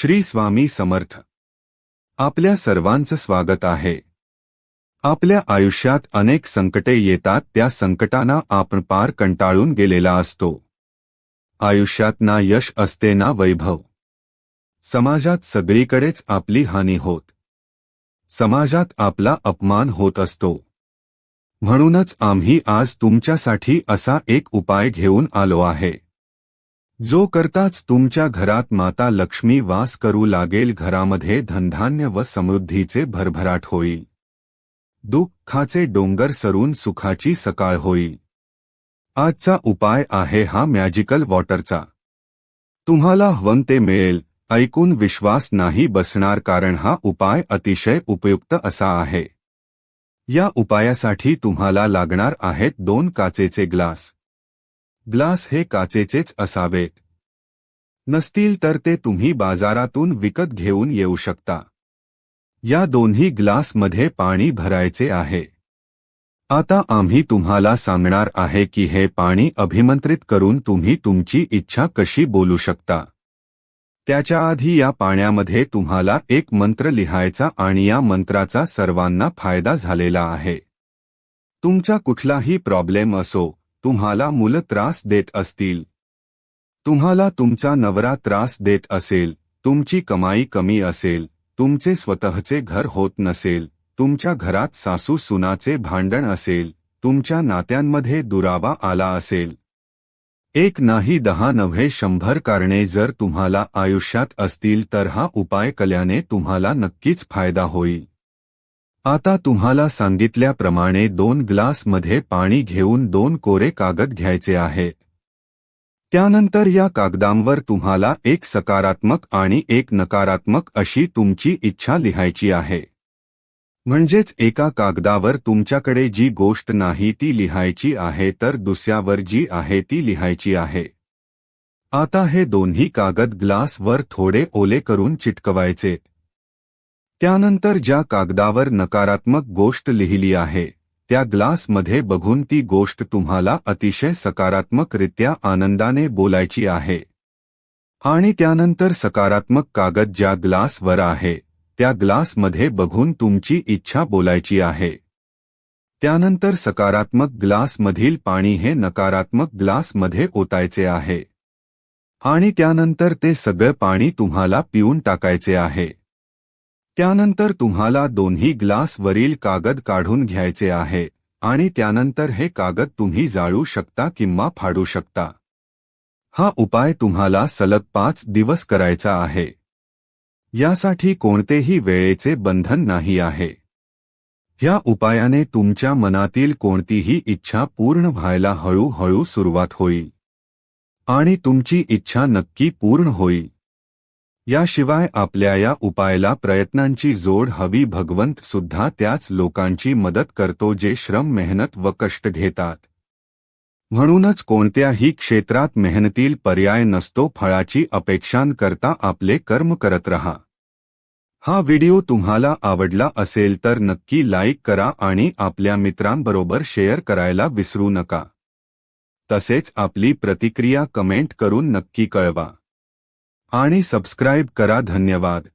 श्री स्वामी समर्थ. आपल्या सर्वांचं स्वागत आहे. आपल्या आयुष्यात अनेक संकटे येतात त्या संकटांना आपण पार कंटाळून गेलेला असतो. आयुष्यात ना यश असते ना वैभव? समाजात सगळीकडेच आपली हानी होत. समाजात आपला अपमान होत असतो. म्हणूनच आम्ही आज तुमच्यासाठी असा एक उपाय घेऊन आलो आहे. जो करताच तुमच्या घरात माता लक्ष्मी वास करू लागेल घरामध्ये धनधान्य व समृद्धीचे भरभराट होईल दुःखाचे डोंगर सरून सुखाची सकाळ होईल आजचा उपाय आहे हा मॅजिकल वॉटरचा तुम्हाला हवं ते मिळेल ऐकून विश्वास नाही बसणार कारण हा उपाय अतिशय उपयुक्त असा आहे. या उपायासाठी तुम्हाला लागणार आहेत दोन काचेचे ग्लास. ग्लास हे काचेचेच असावेत नसतील तर ते तुम्ही बाजारातून विकत घेऊन येऊ शकता. या दोन्ही ग्लासमध्ये पाणी भरायचे आहे. आता आम्ही तुम्हाला सांगणार आहे की हे पाणी अभिमंत्रित करून तुम्ही तुमची इच्छा कशी बोलू शकता. त्याच्या आधी या पाण्यामध्ये तुम्हाला एक मंत्र लिहायचा आणि या मंत्राचा सर्वांना फायदा झालेला आहे. तुमचा कुठलाही प्रॉब्लेम असो तुम्हाला मुलं त्रास देत असतील. तुम्हाला तुमचा नवरा त्रास देत असेल. तुमची कमाई कमी असेल. तुमचे स्वतःचे घर होत नसेल. तुमच्या घरात सासू सुनाचे भांडण असेल. तुमच्या नात्यांमध्ये दुरावा आला असेल. एक नाही दहा नव्हे शंभर कारणे जर तुम्हाला आयुष्यात असतील तर हा उपाय कल्याने तुम्हाला नक्कीच फायदा होईल. आता तुम्हाला सांगितल्याप्रमाणे दोन ग्लासमध्ये पाणी घेऊन दोन कोरे कागद घ्यायचे आहे. त्यानंतर या कागदांवर तुम्हाला एक सकारात्मक आणि एक नकारात्मक अशी तुमची इच्छा लिहायची आहे. म्हणजेच एका कागदावर तुमच्याकडे जी गोष्ट नाही ती लिहायची आहे तर दुसऱ्यावर जी आहे ती लिहायची आहे. आता हे दोन्ही कागद ग्लासवर थोडे ओले करून चिटकवायचे. त्यानंतर ज्या कागदावर नकारात्मक गोष्ट लिहिली आहे त्या ग्लासमध्ये बघून ती गोष्ट तुम्हाला अतिशय सकारात्मकरित्या आनंदाने बोलायची आहे. आणि त्यानंतर सकारात्मक कागद ज्या ग्लासवर आहे त्या ग्लासमध्ये बघून तुमची इच्छा बोलायची आहे. त्यानंतर सकारात्मक ग्लासमधील पाणी हे नकारात्मक ग्लासमध्ये ओतायचे आहे. आणि त्यानंतर ते सगळं पाणी तुम्हाला पिऊन टाकायचे आहे. त्यानंतर तुम्हाला दोन्ही ग्लासवरील कागद काढून घ्यायचे आहे आणि त्यानंतर हे कागद तुम्ही जाळू शकता किंवा फाडू शकता. हा उपाय तुम्हाला सलग पाच दिवस करायचा आहे. यासाठी कोणतेही वेळेचे बंधन नाही आहे. या उपायाने तुमच्या मनातील कोणतीही इच्छा पूर्ण व्हायला हळूहळू सुरुवात होईल. आणि तुमची इच्छा नक्की पूर्ण होईल. याशिवाय आपल्या या उपायाला प्रयत्नांची जोड हवी भगवंत सुद्धा त्याच लोकांची मदत करतो जे श्रम मेहनत व कष्ट घेतात. म्हणूनच कोणत्याही क्षेत्रात मेहनतील पर्याय नसतो फळाची अपेक्षांकरता आपले कर्म करत रहा. हा व्हिडिओ तुम्हाला आवडला असेल तर नक्की लाईक करा आणि आपल्या मित्रांबरोबर शेअर करायला विसरू नका. तसेच आपली प्रतिक्रिया कमेंट करून नक्की कळवा. आणि सबस्क्राईब करा. धन्यवाद.